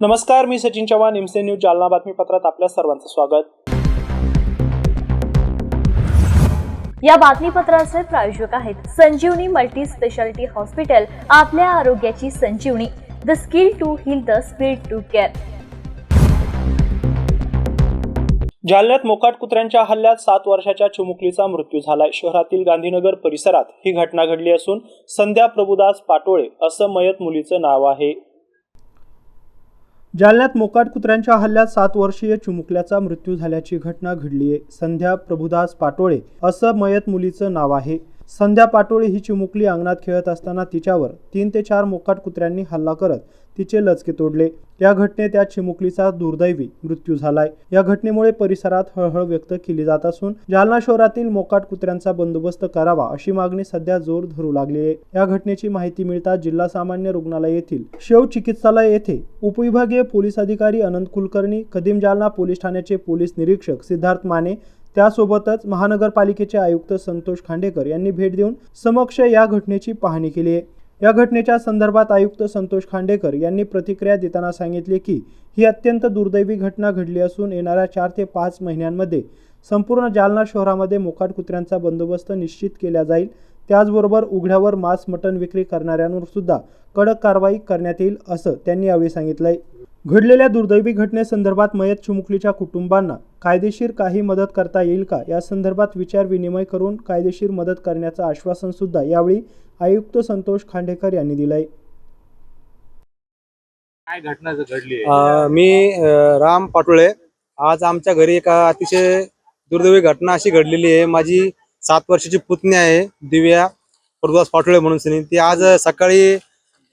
नमस्कार मी सचिन चव्हाण इमसे न्यूज जालना बातमीपत्रात आपल्या सर्वांचं स्वागत. या बातमीपत्राचे प्रायोजक आहेत संजीवनी मल्टी स्पेशालिटी हॉस्पिटल आपल्या आरोग्याची संजीवनी. The skill to heal the speed to care जालन्यात मोकाट कुत्र्यांच्या हल्ल्यात सात वर्षाच्या चिमुकलीचा मृत्यू झालाय. शहरातील गांधीनगर परिसरात ही घटना घडली असून संध्या प्रभुदास पाटोळे असं मयत मुलीचं नाव आहे. जालन्यात मोकाट कुत्र्यांच्या हल्ल्यात सात वर्षीय चिमुकल्याचा मृत्यू झाल्याची घटना घडली आहे संध्या प्रभुदास पाटोळे असं मयत मुलीचं नाव आहे. संध्या पाटोळे ही चिमुकली अंगणात खेळत असताना तिच्यावर तीन ते चार मोकाट कुत्र्यांनी हल्ला करत तिचे लचके तोडले. या घटनेत त्या चिमुकलीचा दुर्दैवी मृत्यू झालाय. या घटनेमुळे परिसरात हळहळ व्यक्त केली जात असून जालना शहरातील मोकाट कुत्र्यांचा बंदोबस्त करावा अशी मागणी सध्या जोर धरू लागली आहे. या घटनेची माहिती मिळताच जिल्हा सामान्य रुग्णालय येथील शेव चिकित्सालय येथे उपविभागीय पोलीस अधिकारी अनंत कुलकर्णी कदीम जालना पोलीस ठाण्याचे पोलीस निरीक्षक सिद्धार्थ माने त्यासोबतच महानगरपालिकेचे आयुक्त संतोष खांडेकर यांनी भेट देऊन समक्ष या घटनेची पाहणी केली आहे. या घटनेच्या संदर्भात आयुक्त संतोष खांडेकर यांनी प्रतिक्रिया देताना सांगितले की ही अत्यंत दुर्दैवी घटना घडली असून येणाऱ्या चार ते पाच महिन्यांमध्ये संपूर्ण जालना शहरामध्ये मोकाट कुत्र्यांचा बंदोबस्त निश्चित केला जाईल. त्याचबरोबर उघड्यावर मांस मटण विक्री करणाऱ्यांवर सुद्धा कडक कारवाई करण्यात येईल असं त्यांनी यावेळी सांगितलंय. घडलेल्या दुर्दैवी घटनेसंदर्भात मयत चिमुकलीच्या कुटुंबांना कायदेशीर काही मदत करता येईल का? या संदर्भात विचार विनिमय करून कायदेशीर मदत करण्याचं आश्वासन सुद्धा यावेळी आयुक्त संतोष खांडेकर यांनी दिलंय. काय घटना घडली मी राम पाटोळे. आज आमच्या घरी एका अतिशय दुर्दैवी घटना अशी घडलेली आहे. माझी सात वर्षाची पुतणी आहे दिव्या प्रभुदास पाटोळे म्हणून सनी. ती आज सकाळी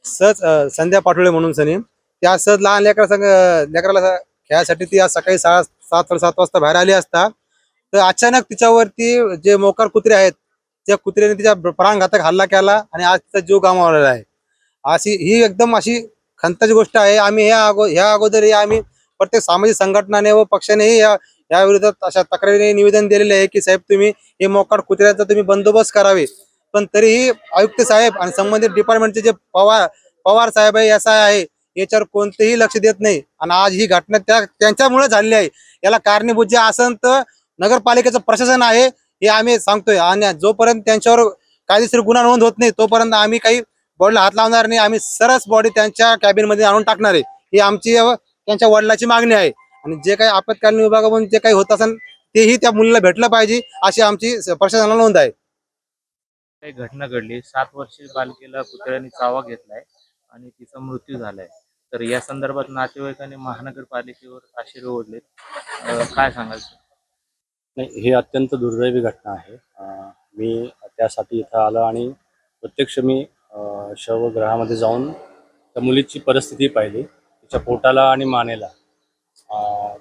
सहज संध्या पाटोळे म्हणून सनी. ती आज सहज लहान लेकरा संग लेकराला स- खेळासाठी ती आज सकाळी सहा सात सात वाजता बाहेर आली असता. तर अचानक तिच्यावरती जे मोकार कुत्रे आहेत त्या कुत्र्याने तिच्या प्राणघातक हल्ला केला आणि आज तिचा जीव गमावलेला आहे. अशी ही एकदम अशी खंताची गोष्ट आहे. आम्ही ह्या अगो ह्या अगोदर आम्ही प्रत्येक सामाजिक संघटनाने व पक्षानेही या या विरोधात अशा तक्रारीने निवेदन दिलेले आहे की साहेब तुम्ही हे मोकाट कुत्र्याचा तुम्ही बंदोबस्त करावे. पण तरीही आयुक्त साहेब आणि संबंधित डिपार्टमेंटचे जे पवार पवार साहेब आहे एस आय आहे याच्यावर कोणतेही लक्ष देत नाही. आणि आज ही घटना त्या त्यांच्यामुळे झालेली आहे. याला कारणीभूत जे असन तर नगरपालिकेचं प्रशासन आहे हे आम्ही सांगतोय. आणि जोपर्यंत त्यांच्यावर कायदेशीर गुन्हा नोंद होत नाही तोपर्यंत आम्ही काही बॉडीला हात लावणार नाही. आम्ही सरस बॉडी त्यांच्या कॅबिनमध्ये आणून टाकणार आहे. ही आमची त्यांच्या वडिलाची मागणी आहे. आणि जे काही आपत्कालीन विभागामधून जे काही होत असेल तेही त्या मुलीला भेटलं पाहिजे अशी आमची प्रशासनाला नोंद आहे. काही घटना घडली. सात वर्षीय बालकीला कुत्र्याने चावा घेतलाय आणि तिचा मृत्यू झालाय. तर या संदर्भात नातेवाईकांनी महानगरपालिकेवर आशीर्वाद ओढले. काय सांगाल नाही ही अत्यंत दुर्दैवी घटना आहे. मी त्यासाठी इथं आलो आणि प्रत्यक्ष मी शवगृहामध्ये जाऊन त्या मुलीची परिस्थिती पाहिली. तिच्या पोटाला आणि मानेला.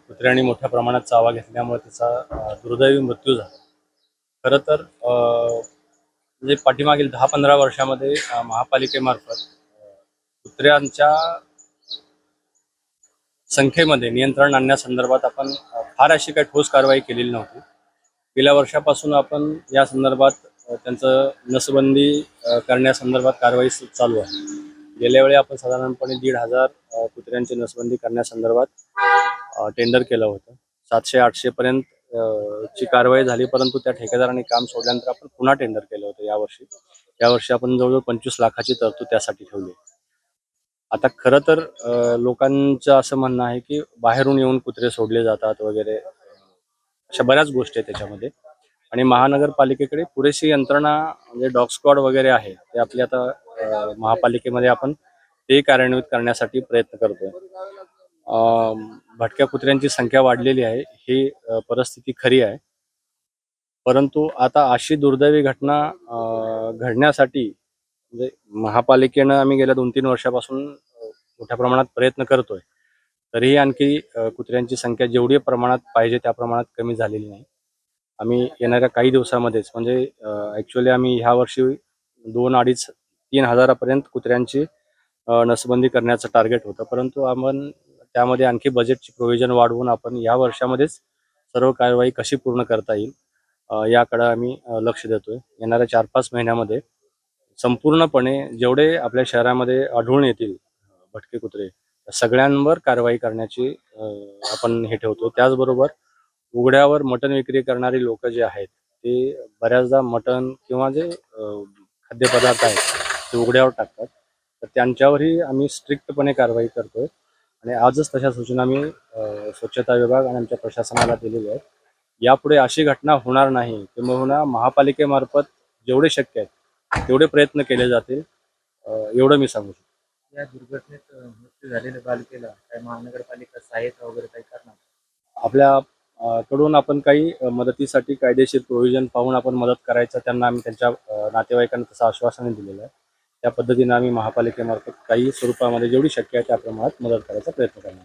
कुत्र्याने मोठ्या प्रमाणात चावा घेतल्यामुळे तिचा दुर्दैवी मृत्यू झाला. खरं तर म्हणजे पाठीमागील दहा पंधरा वर्षामध्ये महापालिकेमार्फत कुत्र्यांच्या संख्येमध्ये नियंत्रण आणण्यासंदर्भात आपण फार अशी काही ठोस कारवाई केलेली नव्हती. गेल्या वर्षापासून आपण या संदर्भात त्यांचं नसबंदी करण्यासंदर्भात कारवाई चालू आहे. गेल्या वेळी आपण साधारणपणे दीड हजार कुत्र्यांची नसबंदी करण्यासंदर्भात टेंडर केलं होतं. सातशे आठशे पर्यंत ची कारवाई झाली परंतु त्या ठेकेदारांनी काम सोडल्यानंतर आपण पुन्हा टेंडर केलं होतं यावर्षी. यावर्षी आपण जवळजवळ पंचवीस लाखाची तरतूद त्यासाठी ठेवली आता खरं तर लोकांचं असं म्हणणं आहे की बाहेरून येऊन कुत्रे सोडले जातात वगैरे अशा बऱ्याच गोष्टी आहेत त्याच्यामध्ये. आणि महानगरपालिकेकडे पुरेशी यंत्रणा म्हणजे डॉग स्क्वॉड वगैरे आहे ते आपली आता महापालिकेमध्ये आपण ते कार्यान्वित करण्यासाठी प्रयत्न करतोय. अ, भटक्या कुत्र्यांची संख्या वाढलेली आहे ही परिस्थिती खरी आहे. परंतु आता अशी दुर्दैवी घटना अ, घडण्यासाठी म्हणजे महापालिकेनं आम्ही गेल्या दोन तीन वर्षापासून मोठ्या प्रमाणात प्रयत्न करतोय. तरीही आणखी कुत्र्यांची संख्या जेवढी प्रमाणात पाहिजे त्या प्रमाणात कमी झालेली नाही. आम्ही येणाऱ्या काही दिवसामध्येच म्हणजे ॲक्च्युली आम्ही ह्या वर्षी दोन अडीच तीन हजारापर्यंत कुत्र्यांची नसबंदी करण्याचं टार्गेट होतं. परंतु आपण त्यामध्ये आणखी बजेटची प्रोव्हिजन वाढवून आपण या वर्षामध्येच सर्व कारवाई कशी पूर्ण करता येईल याकडं याकडे आम्ही लक्ष देतोय. येणाऱ्या चार पाच महिन्यामध्ये संपूर्णपणे जेवढे आपल्या शहरामध्ये आढळून येतील भटके कुत्रे सगळ्यांवर कारवाई करण्याची आपण हे ठेवतो. त्याचबरोबर उघड्यावर मटण विक्री करणारी लोक जे आहेत ते बऱ्याचदा मटण किंवा जे खाद्यपदार्थ आहेत ते उघड्यावर टाकतात. तर त्यांच्यावरही आम्ही स्ट्रिक्टपणे कारवाई करतोय. आणि आजच तशा सूचना आम्ही स्वच्छता विभाग आणि आमच्या प्रशासनाला दिलेल्या आहेत. यापुढे अशी घटना होणार नाही किंबहुना महापालिकेमार्फत जेवढे शक्य आहेत तेवढे प्रयत्न केले जातील. एवढं मी सांगू शकतो. या दुर्घटनेत मृत्यू झालेल्या बालिकेला काय महानगरपालिका सहाय्यता वगैरे काही करणार? आपल्या कडून आपण काही मदतीसाठी कायदेशीर प्रोव्हिजन पाहून आपण मदत करायचं त्यांना आम्ही त्यांच्या नातेवाईकांना तसं आश्वासन दिलेलं आहे. त्या पद्धतीने आम्ही महापालिकेमार्फत काही स्वरूपामध्ये जेवढी शक्य आहे त्या प्रमाणात मदत करायचा प्रयत्न करणार.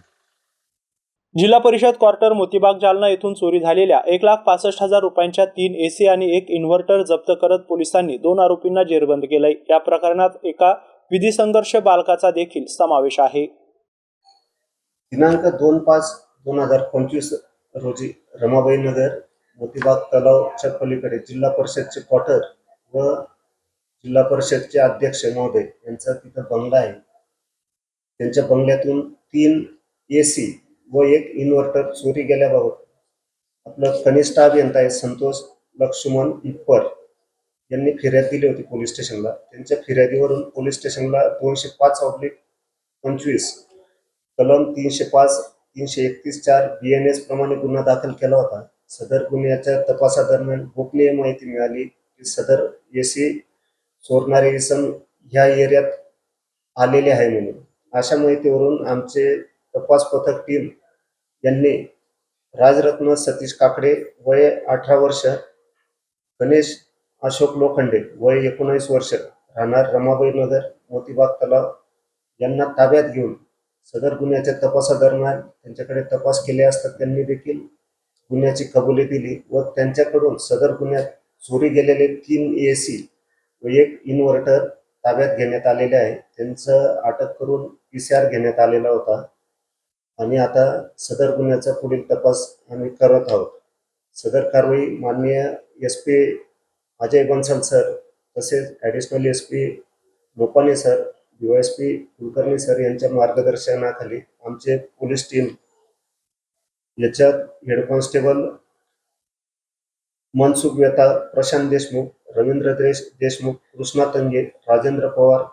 जिल्हा परिषद क्वार्टर मोतीबाग जालना येथून चोरी झालेल्या एक लाख पासष्ट हजार रुपयांच्या तीन एसी आणि एक इन्व्हर्टर जप्त करत पोलिसांनी दोन आरोपींना जेरबंद केलंय. या प्रकरणात एका विधी संघर्ष बालकाचा देखील समावेश आहे. दिनांक दोन पाच दोन हजार पंचवीस रोजी रमाबाई नगर मोतीबाग तलावच्या पलीकडे जिल्हा परिषदचे क्वार्टर व जिल्हा परिषदचे अध्यक्ष महोदय यांचा तिथं बंगला आहे. त्यांच्या बंगल्यातून तीन ए सी व एक इन्व्हर्टर चोरी गेल्याबाबत आपलं कनिष्ठ अभियंता आहे संतोष लक्ष्मण इप्पर यांनी फिर्याद दिली होती पोलीस स्टेशनला. त्यांच्या फिर्यादीवरून पोलीस स्टेशनला दोनशे पाच ऑब्लिक पंचवीस कलम तीनशे पाच तीनशे एकतीस चार बी एन एस प्रमाणे गुन्हा दाखल केला होता. सदर गुन्ह्याच्या तपासादरम्यान गोपनीय माहिती मिळाली की सदर एसी चोरणारे इसम ह्या एरियात आलेले आहे म्हणून. अशा माहितीवरून आमचे तपास पथक टीम यांनी राजरत्न सतीश काकडे वय अठरा वर्ष गणेश अशोक लोखंडे वय एकोणावीस वर्ष राहणार रमाबाई नगर मोतीबाग तलाव यांना ताब्यात घेऊन सदर गुन्ह्याच्या तपासादरम्यान त्यांच्याकडे तपास केले असता त्यांनी देखील गुन्ह्याची कबुली दिली व त्यांच्याकडून सदर गुन्ह्यात चोरी गेलेले तीन ए सी एक इन्व्हर्टर ताब्यात घेण्यात आलेले आहे. त्यांचं अटक करून पी सी आर घेण्यात आलेला होता. आणि आता सदर गुन्ह्याचा पुढील तपास आम्ही करत आहोत. सदर कारवाई माननीय S P Ajay Bansal sir तसेच additional S P Lopane sir S P Kulkarni sir यांच्या मार्गदर्शनाखाली आमचे पोलीस टीम याच्यात हेड कॉन्स्टेबल मनसुख वेता प्रशांत देशमुख रवींद्र देश देशमुख कृष्णा तंगे राजेंद्र पवार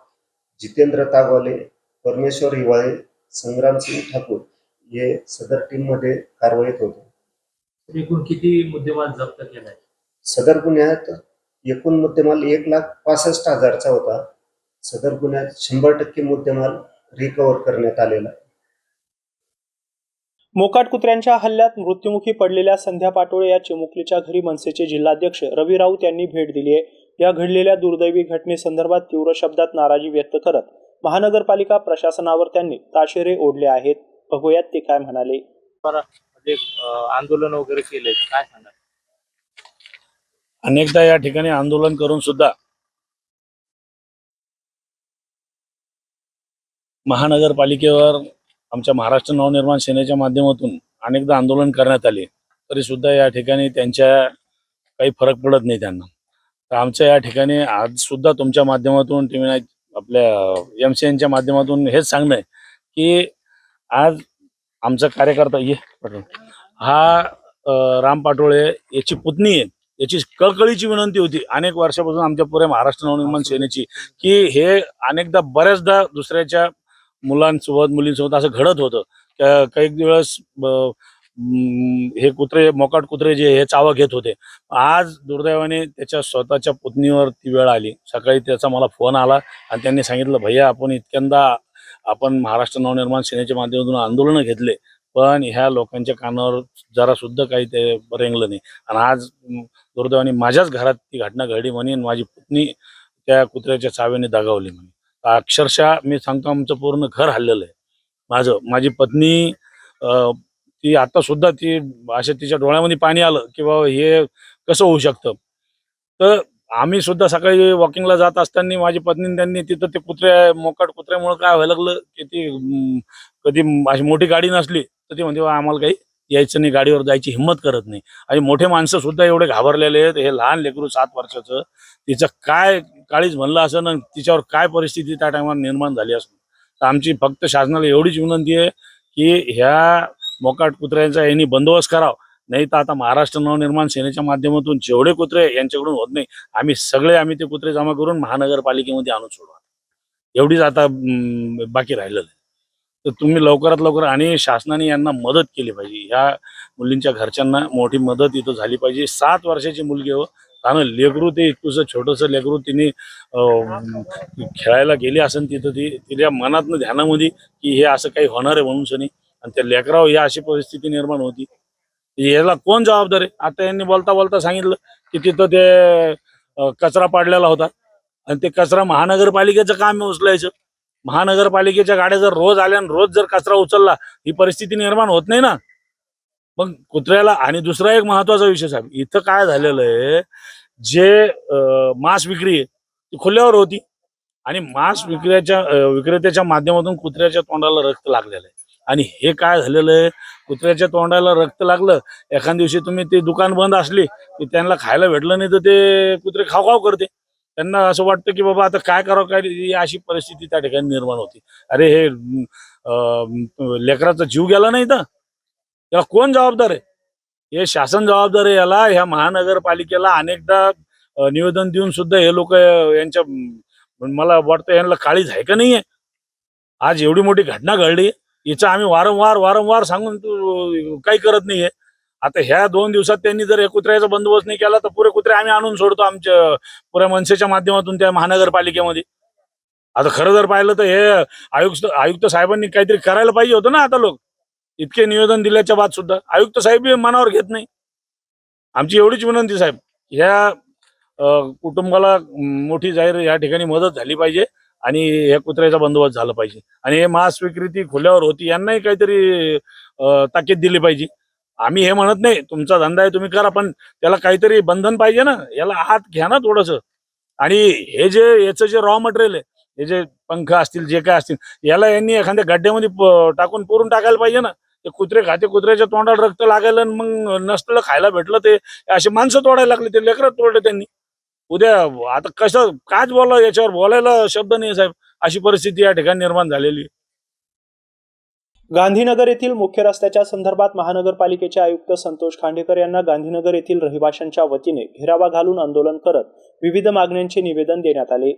जितेंद्र तागवाले परमेश्वर हिवाळे संग्रामसिंग ठाकूर हे सदर टीममध्ये कारवाईत होते. एकूण किती मुद्देमाल जप्त केलाय सदर गुन्ह्यात एकूण मुद्देमाल एक लाख पासष्ट हजारचा होता. सदर गुन्ह्यात शंभर टक्के मुद्देमाल रिकव्हर करण्यात आलेला आहे. मोकाट कुत्र्यांच्या हल्ल्यात मृत्युमुखी पडलेल्या संध्या पाटोळे या चिमुकलीच्या घरी मनसेचे जिल्हाध्यक्ष रवी राऊत यांनी भेट दिली आहे. या घडलेल्या दुर्दैवी घटनेसंदर्भात तीव्र शब्दात नाराजी व्यक्त करत महानगरपालिका प्रशासनावर त्यांनी ताशेरे ओढले आहेत. बघूयात ते काय म्हणाले. आंदोलन वगैरे केले काय सांगा अनेकदा या ठिकाणी आंदोलन करून सुद्धा महानगरपालिकेवर आमच्या महाराष्ट्र नवनिर्माण सेनेच्या माध्यमातून अनेकदा आंदोलन करण्यात आले तरी सुद्धा या ठिकाणी त्यांच्या काही फरक पडत नाही त्यांना तर आमच्या या ठिकाणी आज सुद्धा तुमच्या माध्यमातून टीव्ही नाईन आपल्या एम सी एनच्या माध्यमातून हेच सांगणं आहे की आज आमचा कार्यकर्ता ये पाठव. हा राम पाटोळे याची पुतणी आहे याची कळकळीची विनंती होती अनेक वर्षापासून आमच्या पुरे महाराष्ट्र नवनिर्माण सेनेची की हे अनेकदा बऱ्याचदा दुसऱ्याच्या मुलांसोबत मुलींसोबत असं घडत होतं. काही दिवस हे कुत्रे मोकाट कुत्रे जे हे चावा घेत होते. आज दुर्दैवाने त्याच्या स्वतःच्या पत्नीवर ती वेळ आली. सकाळी त्याचा मला फोन आला आणि त्यांनी सांगितलं भैया आपण इतक्यांदा आपण महाराष्ट्र नवनिर्माण सेनेच्या माध्यमातून आंदोलनं घेतले पण ह्या लोकांच्या कानावर जरा सुद्धा काही ते रेंगलं नाही. आणि आज दुर्दैवाने माझ्याच घरात ती घटना घडली म्हणे आणि माझी पत्नी त्या कुत्र्याच्या चाव्याने दगावली म्हणे. अक्षरशः मी सांगतो आमचं पूर्ण घर हल्लेलं आहे. माझं माझी पत्नी ती आता सुद्धा ती अशा तिच्या डोळ्यामध्ये पाणी आलं की बाबा हे कसं होऊ शकतं? तर आम्ही सुद्धा सकाळी वॉकिंगला जात असताना माझी पत्नी त्यांनी तिथं ते कुत्र्या मोकाट कुत्र्यामुळे काय व्हायला लागलं की ती कधी अशी मोठी गाडी नसली तर ती म्हणते आम्हाला काही यायचं नाही गाडीवर जायची हिंमत करत नाही. आणि मोठे माणसं सुद्धा एवढे घाबरलेले आहेत. हे लहान लेकरू सात वर्षाचं तिचं काय काळीच म्हणलं असं ना तिच्यावर काय परिस्थिती त्या टायमाला निर्माण झाली असं. तर आमची फक्त शासनाला एवढीच विनंती आहे की ह्या मोकाट कुत्र्यांचा यांनी बंदोबस्त करावा. नाही तर आता महाराष्ट्र नवनिर्माण सेनेच्या माध्यमातून जेवढे कुत्रे यांच्याकडून होत नाही. आम्ही सगळे आम्ही ते कुत्रे जमा करून महानगरपालिकेमध्ये आणून सोडवा एवढीच आता बाकी राहिलेलं आहे. तर तुम्ही लवकरात लवकर आणि शासनाने यांना मदत केली पाहिजे. ह्या मुलींच्या घरच्यांना मोठी मदत इथं झाली पाहिजे. सात वर्षाची मुलगी हो. कारण लेकरू ते इतकुसं छोटंसं लेकरू तिने खेळायला गेली असेल तिथं ती तिच्या मनातनं ध्यानामध्ये की हे असं काही होणार आहे म्हणून सनी. आणि त्या लेकरावर या अशी परिस्थिती निर्माण होती. याला कोण जबाबदार आहे? आता यांनी बोलता बोलता सांगितलं की तिथं ते कचरा पाडलेला होता. आणि ते कचरा महानगरपालिकेचं काम उचलायचं. महानगरपालिकेच्या गाड्या जर रोज आल्या आणि रोज जर कचरा उचलला ही परिस्थिती निर्माण होत नाही ना. मग कुत्र्याला आणि दुसरा एक महत्त्वाचा विषय साहेब इथं काय झालेलं आहे जे मांस विक्री आहे ती खुल्यावर होती. आणि मांस विक्रेच्या विक्रेत्याच्या माध्यमातून कुत्र्याच्या तोंडाला रक्त लागलेलं आहे. आणि हे काय झालेलं आहे कुत्र्याच्या तोंडाला रक्त लागलं एखाद दिवशी तुम्ही ते दुकान बंद असली की त्यांना खायला भेटलं नाही तर ते कुत्रे खाव खाव करते. त्यांना असं वाटतं की बाबा आता काय करावं काय अशी परिस्थिती त्या ठिकाणी निर्माण होती. अरे हे लेकराचा जीव गेला नाही तर याला कोण जबाबदार आहे? हे शासन जबाबदार आहे याला ह्या महानगरपालिकेला अनेकदा निवेदन देऊन सुद्धा हे लोक यांच्या मला वाटतं यांना काळीज आहे का नाहीये? आज एवढी मोठी घटना घडली. हिचं आम्ही वारंवार वारंवार सांगून तू काही करत नाहीये. आता ह्या दोन दिवसात त्यांनी जर हे कुत्र्याचा बंदोबस्त नाही केला तर पुरे कुत्रे आम्ही आणून सोडतो आमच्या पुऱ्या मनसेच्या माध्यमातून त्या महानगरपालिकेमध्ये. आता खरं जर पाहिलं तर हे आयुक्त आयुक्त साहेबांनी काहीतरी करायला पाहिजे होतं ना आता लोक. इतके निवेदन दिल्याच्या बाद सुद्धा. आयुक्त साहेब मनावर घेत नाही. आमची एवढीच विनंती साहेब ह्या कुटुंबाला मोठी जाहीर या ठिकाणी मदत झाली पाहिजे आणि या कुत्र्याचा बंदोबस्त झाला पाहिजे. आणि हे महास्वीकृती खुल्यावर होती यांनाही काहीतरी ताकीद दिली पाहिजे. आम्ही हे म्हणत नाही तुमचा धंदा आहे तुम्ही करा पण त्याला काहीतरी बंधन पाहिजे ना. याला हात घ्या ना थोडस. आणि हे जे याचं जे रॉ मटेरियल आहे हे जे पंख असतील जे काय असतील याला यांनी एखाद्या गड्ड्यामध्ये टाकून पुरून टाकायला पाहिजे ना. ते कुत्रे खाते कुत्र्याच्या तोंडात रक्त लागायला आणि मग नसलं खायला भेटलं ते असे माणसं तोडायला लागले ते लेकरं तोडले त्यांनी. उद्या आता कसं काच बोलावं याच्यावर बोलायला शब्द नाही साहेब. अशी परिस्थिती या ठिकाणी निर्माण झालेली आहे. गांधीनगर येथील मुख्य रस्त्याच्या संदर्भात महानगरपालिकेचे आयुक्त संतोष खांडेकर यांना गांधीनगर येथील रहिवाशांच्या वतीने घेरावा घालून आंदोलन करत विविध मागण्यांचे निवेदन देण्यात आले.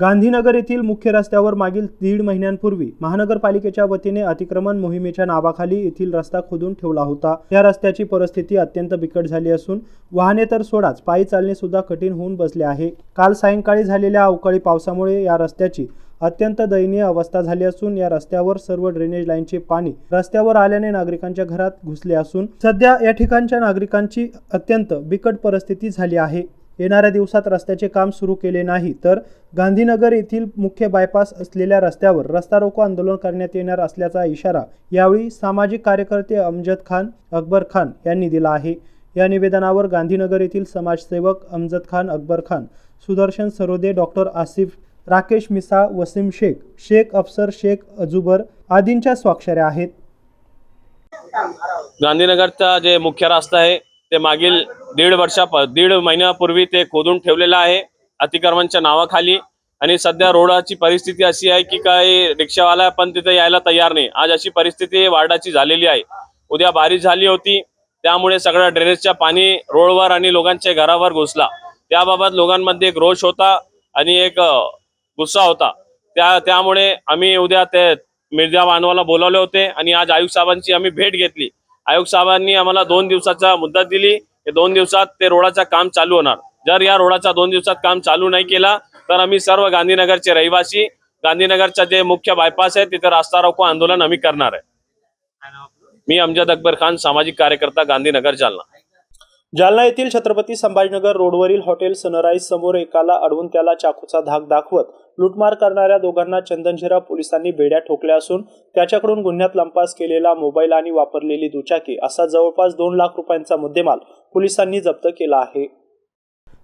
गांधीनगर येथील मुख्य रस्त्यावर मागील दीड महिन्यांपूर्वी महानगरपालिकेच्या वतीने अतिक्रमण मोहिमेच्या नावाखाली येथील रस्ता खोदून ठेवला होता. या रस्त्याची परिस्थिती अत्यंत बिकट झाली असून वाहने तर सोडाच पायी चालणे सुद्धा कठीण होऊन बसले आहे. काल सायंकाळी झालेल्या अवकाळी पावसामुळे या रस्त्याची अत्यंत दयनीय अवस्था झाली असून या रस्त्यावर सर्व ड्रेनेज लाईनचे पाणी रस्त्यावर आल्याने नागरिकांच्या घरात घुसले असून सध्या या ठिकाणच्या नागरिकांची अत्यंत बिकट परिस्थिती झाली आहे. येणाऱ्या दिवसात रस्त्याचे काम सुरू केले नाही तर गांधीनगर येथील मुख्य बायपास असलेल्या रस्त्यावर रस्ता रोको आंदोलन करण्यात येणार असल्याचा इशारा यावेळी सामाजिक कार्यकर्ते अमजद खान अकबर खान यांनी दिला आहे. या निवेदनावर गांधीनगर येथील समाजसेवक अमजद खान अकबर खान सुदर्शन सरोदे डॉक्टर आसिफ राकेश मिसाळ वसीम शेख शेख अफसर शेख अजुबर आदींच्या स्वाक्षऱ्या आहेत. गांधीनगरचा जे मुख्य रस्ता आहे ते मागील दीड वर्षा दीड महिन्यापूर्वी ते खोदून ठेवलेलं आहे. अतिक्रमणच्या नावाखाली. आणि सध्या रोडाची परिस्थिती अशी आहे की काही रिक्षावाला पण तिथे यायला तयार नाही. आज अशी परिस्थिती वार्डाची झालेली आहे. उद्या बारीश झाली होती. त्यामुळे सगळ्या ड्रेनेजच्या पाणी रोडवर आणि लोकांच्या घरावर घुसला. त्याबाबत लोकांमध्ये एक रोष होता आणि एक गुस्सा होता. त्या त्यामुळे आम्ही उद्या ते मिर्जा मानवाला बोलावले होते आणि आज आयुक्त साहेबांची आम्ही भेट घेतली. आयुक्त साहेबांनी आम्हाला दोन दिवसाचा मुद्दा दिली. की दोन दिवसात ते रोडाचं काम चालू होणार. जर या रोडाचा दोन दिवसात काम चालू नाही केला तर आम्ही सर्व गांधीनगरचे रहिवासी गांधीनगरचा जे मुख्य बायपास आहे तिथे रास्ता रोको आंदोलन आम्ही करणार आहे. मी अमजद अकबर खान सामाजिक कार्यकर्ता गांधीनगर जालना. जालना येथील छत्रपती संभाजीनगर रोडवरील हॉटेल सनराईज समोर एकाला अडवून त्याला चाकूचा धाक दाखवत लुटमार करणाऱ्या दोघांना चंदनझिरा पोलिसांनी बेड्या ठोकल्या असून त्याच्याकडून गुन्ह्यात लंपास केलेला मोबाईल आणि वापरलेली दुचाकी असा जवळपास दोन लाख रुपयांचा मुद्देमाल पोलिसांनी जप्त केला आहे.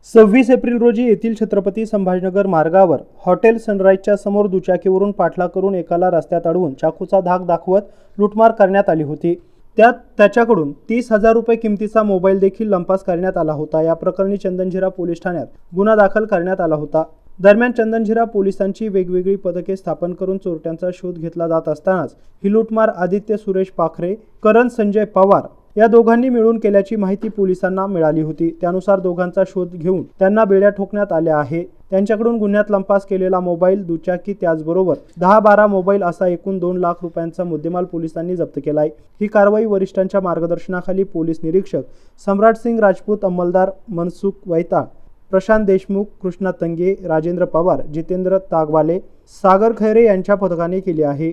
सव्वीस एप्रिल रोजी येथील छत्रपती संभाजीनगर मार्गावर हॉटेल सनराईजच्या समोर दुचाकीवरून पाठला करून एकाला रस्त्यात अडवून चाकूचा धाक दाखवत लुटमार करण्यात आली होती. त्यात त्याच्याकडून तीस हजार रुपये किमतीचा मोबाईल देखील लंपास करण्यात आला होता. या प्रकरणी चंदनझिरा पोलीस ठाण्यात गुन्हा दाखल करण्यात आला होता. दरम्यान चंदनझिरा पोलिसांची वेगवेगळी पदके स्थापन करून चोरट्यांचा शोध घेतला जात असतानाच ही लूटमार आदित्य सुरेश पाखरे करण संजय पवार या दोघांनी मिळून केल्याची माहिती पोलिसांना मिळाली होती. त्यानुसार दोघांचा शोध घेऊन त्यांना बेड्या ठोकण्यात आल्या आहे. त्यांच्याकडून गुन्ह्यात लंपास केलेला मोबाईल दुचाकी त्याचबरोबर दहा बारा मोबाईल असा एकूण दोन लाख रुपयांचा मुद्देमाल पोलिसांनी जप्त केलाय. ही कारवाई वरिष्ठांच्या मार्गदर्शनाखाली पोलीस निरीक्षक सम्राट सिंग राजपूत अंमलदार मनसुख वैता प्रशांत देशमुख कृष्णा तंगे राजेंद्र पवार जितेंद्र तागवाले सागर खैरे यांच्या पथकाने केली आहे.